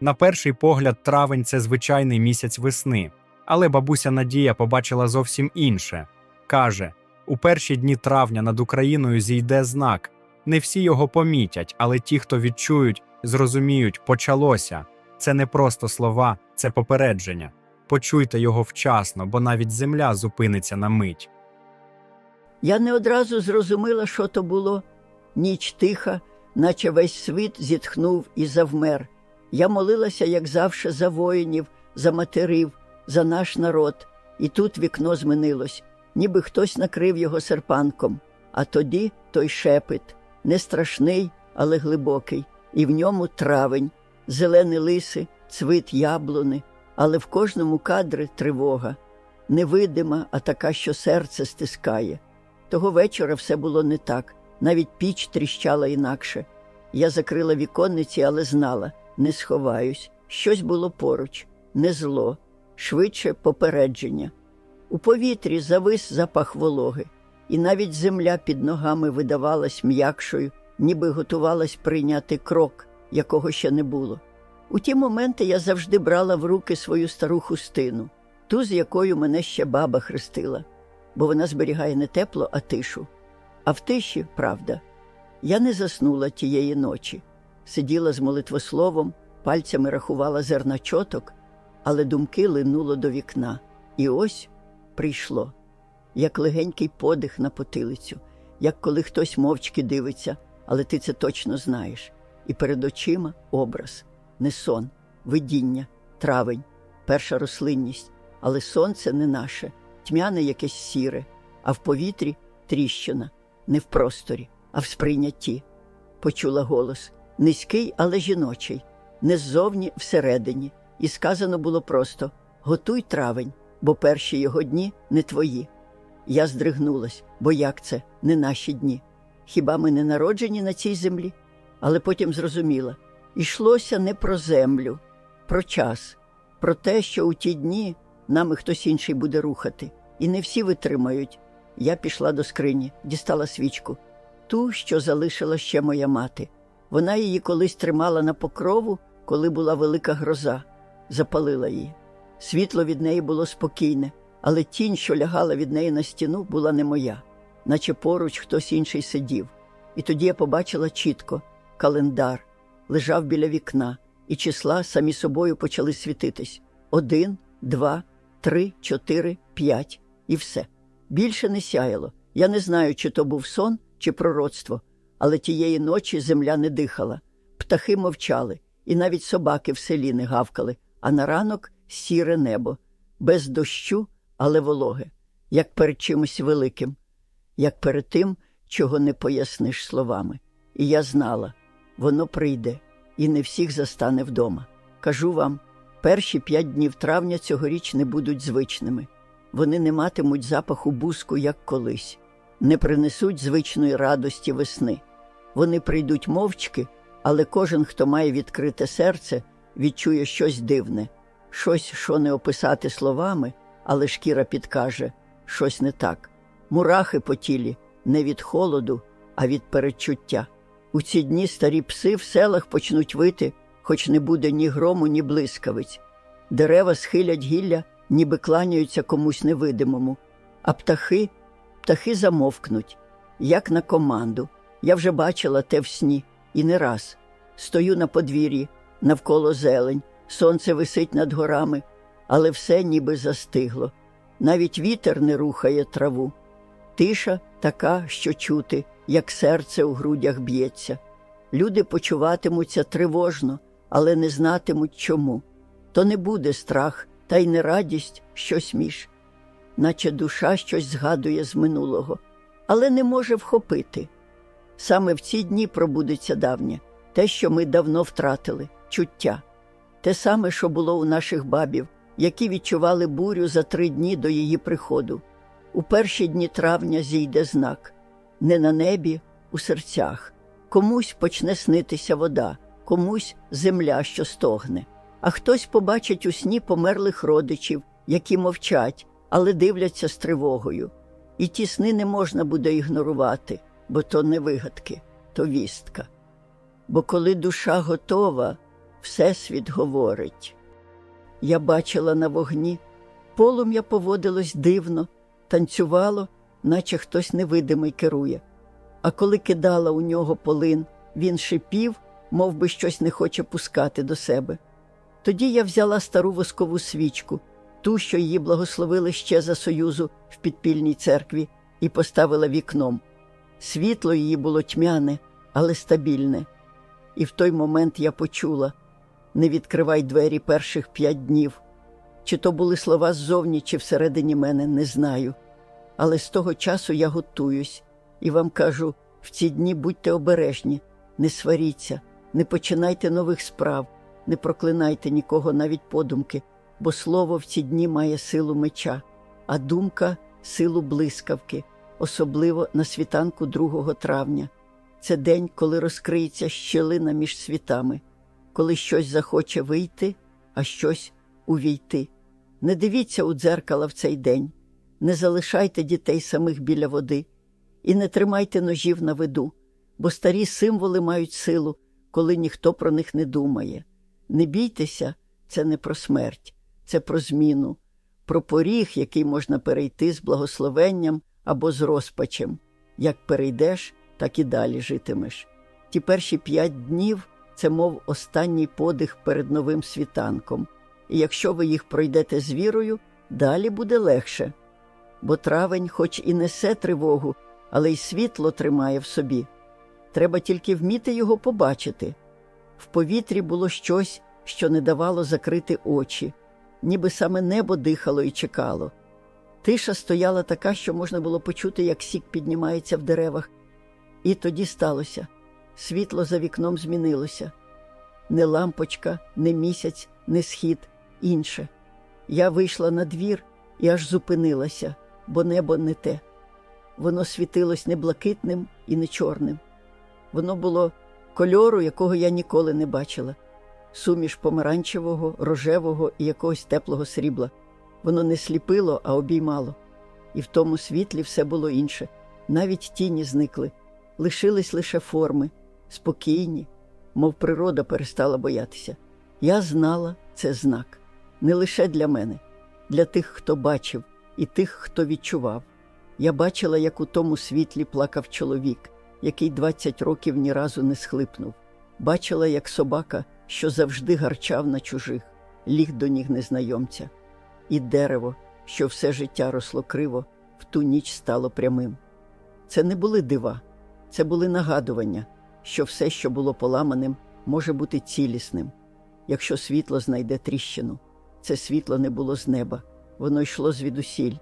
На перший погляд, травень це звичайний місяць весни, але бабуся Надія побачила зовсім інше. Каже: у перші дні травня над Україною зійде знак. Не всі його помітять, але ті, хто відчують, зрозуміють, почалося. Це не просто слова, це попередження. Почуйте його вчасно, бо навіть земля зупиниться на мить. Я не одразу зрозуміла, що то було. Ніч тиха, наче весь світ зітхнув і завмер. Я молилася, як завше, за воїнів, за матерів, за наш народ, і тут вікно змінилось, ніби хтось накрив його серпанком. А тоді той шепіт, не страшний, але глибокий, і в ньому травень, зелені лиси, цвіт яблуни, але в кожному кадрі тривога, невидима, а така, що серце стискає. Того вечора все було не так, навіть піч тріщала інакше. Я закрила віконниці, але знала, не сховаюсь. Щось було поруч, не зло, швидше попередження. У повітрі завис запах вологи, і навіть земля під ногами видавалась м'якшою, ніби готувалась прийняти крок, якого ще не було. У ті моменти я завжди брала в руки свою стару хустину, ту, з якою мене ще баба хрестила бо вона зберігає не тепло, а тишу. А в тиші правда. Я не заснула тієї ночі, сиділа з молитвословом, пальцями рахувала зерна чоток, але думки линуло до вікна. І ось прийшло, як легенький подих на потилицю, як коли хтось мовчки дивиться, але ти це точно знаєш. І перед очима образ, не сон, видіння, травень, перша рослинність, але сонце не наше тьмяне якесь сіре, а в повітрі тріщина, не в просторі, а в сприйнятті. Почула голос низький, але жіночий, не ззовні всередині, і сказано було просто готуй травень, бо перші його дні не твої. Я здригнулась, бо як це не наші дні? Хіба ми не народжені на цій землі? Але потім зрозуміла йшлося не про землю, про час, про те, що у ті дні нами хтось інший буде рухати, і не всі витримають. Я пішла до скрині, дістала свічку, ту, що залишила ще моя мати. Вона її колись тримала на покрову, коли була велика гроза, запалила її. Світло від неї було спокійне, але тінь, що лягала від неї на стіну, була не моя, наче поруч хтось інший сидів. І тоді я побачила чітко календар лежав біля вікна, і числа самі собою почали світитись один, два три, чотири, п'ять і все. Більше не сяяло. Я не знаю, чи то був сон, чи пророцтво, але тієї ночі земля не дихала, птахи мовчали, і навіть собаки в селі не гавкали, а на ранок сіре небо, без дощу, але вологе, як перед чимось великим, як перед тим, чого не поясниш словами. І я знала, воно прийде і не всіх застане вдома. Кажу вам, Перші п'ять днів травня цьогоріч не будуть звичними. Вони не матимуть запаху буску, як колись, не принесуть звичної радості весни. Вони прийдуть мовчки, але кожен, хто має відкрите серце, відчує щось дивне, щось, що не описати словами, але шкіра підкаже щось не так. Мурахи по тілі не від холоду, а від передчуття. У ці дні старі пси в селах почнуть вити хоч не буде ні грому, ні блискавиць. Дерева схилять гілля, ніби кланяються комусь невидимому, а птахи, птахи замовкнуть, як на команду. Я вже бачила те в сні, і не раз. Стою на подвір'ї, навколо зелень, сонце висить над горами, але все ніби застигло. Навіть вітер не рухає траву. Тиша така, що чути, як серце у грудях б'ється. Люди почуватимуться тривожно, але не знатимуть чому. То не буде страх, та й не радість щось між, наче душа щось згадує з минулого, але не може вхопити. Саме в ці дні пробудеться давнє, те, що ми давно втратили, чуття, те саме, що було у наших бабів, які відчували бурю за три дні до її приходу. У перші дні травня зійде знак не на небі, у серцях. Комусь почне снитися вода, комусь земля, що стогне, а хтось побачить у сні померлих родичів, які мовчать, але дивляться з тривогою. І ті сни не можна буде ігнорувати, бо то не вигадки, то вістка. Бо коли душа готова, Всесвіт говорить. Я бачила на вогні, полум'я поводилось дивно, танцювало, наче хтось невидимий керує. А коли кидала у нього полин, він шипів, мов би щось не хоче пускати до себе. Тоді я взяла стару воскову свічку, ту, що її благословили ще за союзу в підпільній церкві, і поставила вікном. Світло її було тьмяне, але стабільне. І в той момент я почула не відкривай двері перших п'ять днів. Чи то були слова ззовні, чи всередині мене, не знаю. Але з того часу я готуюсь і вам кажу: в ці дні будьте обережні, не сваріться, не починайте нових справ, не проклинайте нікого навіть подумки, бо слово в ці дні має силу меча, а думка силу блискавки, особливо на світанку 2 травня. Це день, коли розкриється щелина між світами, коли щось захоче вийти, а щось увійти. Не дивіться у дзеркало в цей день, не залишайте дітей самих біля води і не тримайте ножів на виду, бо старі символи мають силу, коли ніхто про них не думає. Не бійтеся, це не про смерть, це про зміну, про поріг, який можна перейти з благословенням або з розпачем. Як перейдеш, так і далі житимеш. Ті перші п'ять днів це мов останній подих перед новим світанком, і якщо ви їх пройдете з вірою, далі буде легше. Бо травень, хоч і несе тривогу, але й світло тримає в собі. Треба тільки вміти його побачити. В повітрі було щось, що не давало закрити очі, ніби саме небо дихало і чекало. Тиша стояла така, що можна було почути, як сік піднімається в деревах. І тоді сталося. Світло за вікном змінилося. Не лампочка, не місяць, не схід, інше. Я вийшла на двір і аж зупинилася, бо небо не те. Воно світилось не блакитним і не чорним. Воно було кольору, якого я ніколи не бачила суміш помаранчевого, рожевого і якогось теплого срібла. Воно не сліпило, а обіймало. І в тому світлі все було інше. Навіть тіні зникли, лишились лише форми, спокійні, мов природа перестала боятися. Я знала це знак не лише для мене, для тих, хто бачив, і тих, хто відчував. Я бачила, як у тому світлі плакав чоловік, який 20 років ні разу не схлипнув. Бачила, як собака, що завжди гарчав на чужих, ліг до ніг незнайомця, і дерево, що все життя росло криво, в ту ніч стало прямим. Це не були дива, це були нагадування, що все, що було поламаним, може бути цілісним. Якщо світло знайде тріщину, це світло не було з неба, воно йшло звідусіль,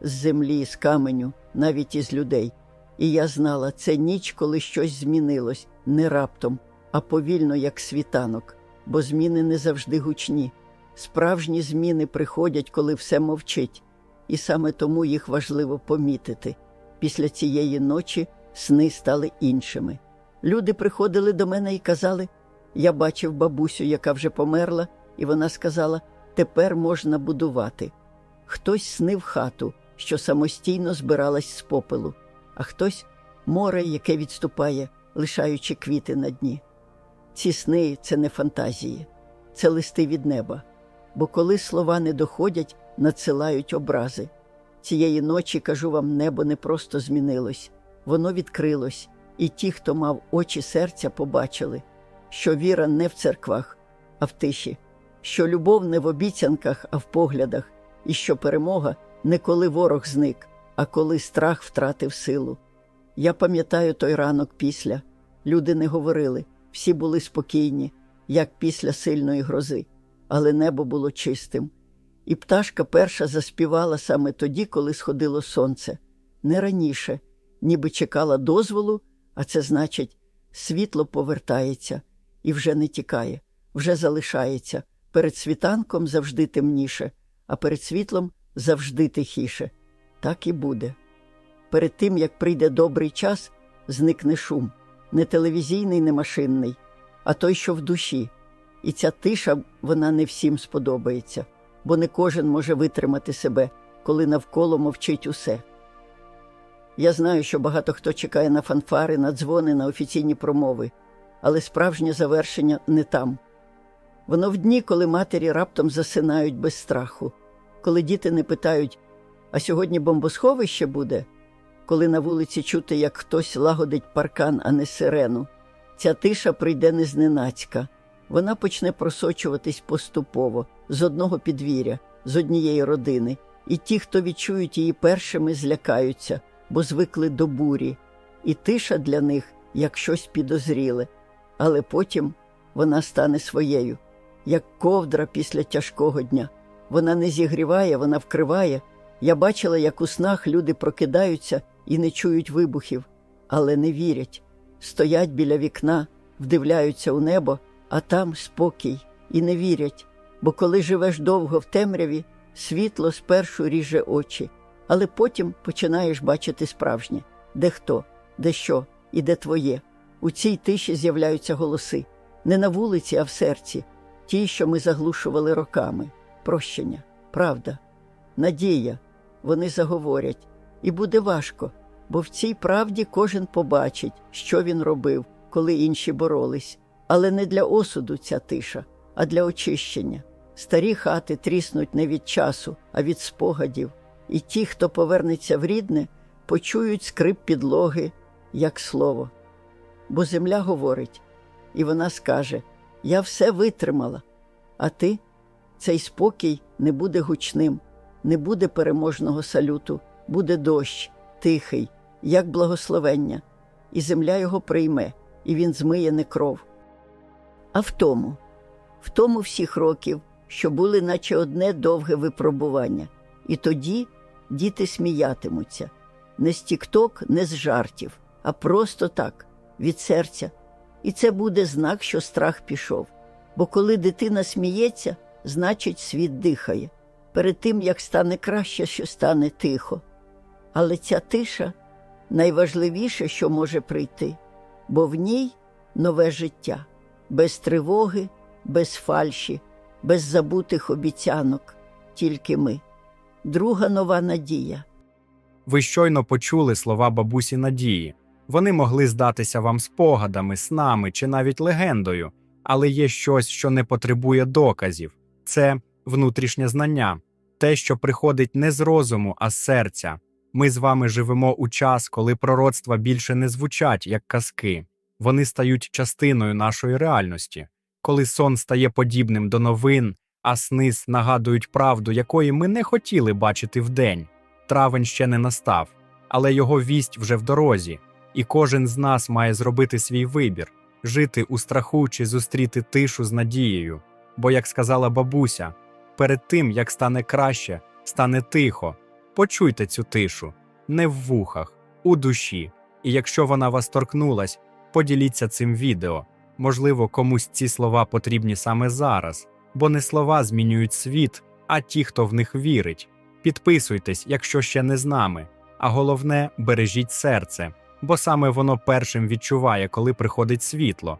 з землі, з каменю, навіть із людей. І я знала, це ніч, коли щось змінилось, не раптом, а повільно, як світанок, бо зміни не завжди гучні. Справжні зміни приходять, коли все мовчить, і саме тому їх важливо помітити. Після цієї ночі сни стали іншими. Люди приходили до мене і казали: я бачив бабусю, яка вже померла, і вона сказала: тепер можна будувати. Хтось снив хату, що самостійно збиралась з попелу, а хтось море, яке відступає, лишаючи квіти на дні. Ці сни це не фантазії, це листи від неба. Бо коли слова не доходять, надсилають образи. Цієї ночі, кажу вам, небо не просто змінилось, воно відкрилось, і ті, хто мав очі серця, побачили, що віра не в церквах, а в тиші, що любов не в обіцянках, а в поглядах, і що перемога не коли ворог зник, а коли страх втратив силу. Я пам'ятаю той ранок після. Люди не говорили, всі були спокійні, як після сильної грози, але небо було чистим. І пташка перша заспівала саме тоді, коли сходило сонце, не раніше, ніби чекала дозволу, а це значить, світло повертається і вже не тікає, вже залишається. Перед світанком завжди темніше, а перед світлом завжди тихіше. Так і буде. Перед тим, як прийде добрий час, зникне шум, не телевізійний, не машинний, а той, що в душі. І ця тиша вона не всім сподобається, бо не кожен може витримати себе, коли навколо мовчить усе. Я знаю, що багато хто чекає на фанфари, на дзвони, на офіційні промови, але справжнє завершення не там. Воно в дні, коли матері раптом засинають без страху, коли діти не питають, а сьогодні бомбосховище буде, коли на вулиці чути, як хтось лагодить паркан, а не сирену. Ця тиша прийде незненацька. Вона почне просочуватись поступово з одного підвір'я, з однієї родини, і ті, хто відчують її першими, злякаються, бо звикли до бурі, і тиша для них як щось підозріле, але потім вона стане своєю, як ковдра після тяжкого дня. Вона не зігріває, вона вкриває. Я бачила, як у снах люди прокидаються і не чують вибухів, але не вірять. Стоять біля вікна, вдивляються у небо, а там спокій, і не вірять. Бо коли живеш довго в темряві, світло спершу ріже очі, але потім починаєш бачити справжнє, де хто, де що і де твоє. У цій тиші з'являються голоси не на вулиці, а в серці, ті, що ми заглушували роками. Прощення, правда, надія. Вони заговорять, і буде важко, бо в цій правді кожен побачить, що він робив, коли інші боролись. Але не для осуду ця тиша, а для очищення. Старі хати тріснуть не від часу, а від спогадів, і ті, хто повернеться в рідне, почують скрип підлоги, як слово. Бо земля говорить, і вона скаже: Я все витримала, а ти цей спокій не буде гучним, не буде переможного салюту, буде дощ, тихий, як благословення, і земля його прийме, і він змиє не кров. А в тому, в тому всіх років, що були, наче одне довге випробування, і тоді діти сміятимуться не з тікток, не з жартів, а просто так, від серця. І це буде знак, що страх пішов. Бо коли дитина сміється, значить світ дихає. Перед тим як стане краще, що стане тихо. Але ця тиша найважливіше, що може прийти, бо в ній нове життя, без тривоги, без фальші, без забутих обіцянок, тільки ми. Друга нова надія. Ви щойно почули слова бабусі Надії. Вони могли здатися вам спогадами, снами чи навіть легендою, але є щось, що не потребує доказів це внутрішнє знання, те, що приходить не з розуму, а з серця. Ми з вами живемо у час, коли пророцтва більше не звучать як казки, вони стають частиною нашої реальності, коли сон стає подібним до новин, а сни нагадують правду, якої ми не хотіли бачити вдень. Травень ще не настав, але його вість вже в дорозі, і кожен з нас має зробити свій вибір жити у страху чи зустріти тишу з надією. Бо, як сказала бабуся, перед тим як стане краще, стане тихо. Почуйте цю тишу не в вухах, у душі. І якщо вона вас торкнулась, поділіться цим відео. Можливо, комусь ці слова потрібні саме зараз, бо не слова змінюють світ, а ті, хто в них вірить. Підписуйтесь, якщо ще не з нами. А головне, бережіть серце, бо саме воно першим відчуває, коли приходить світло.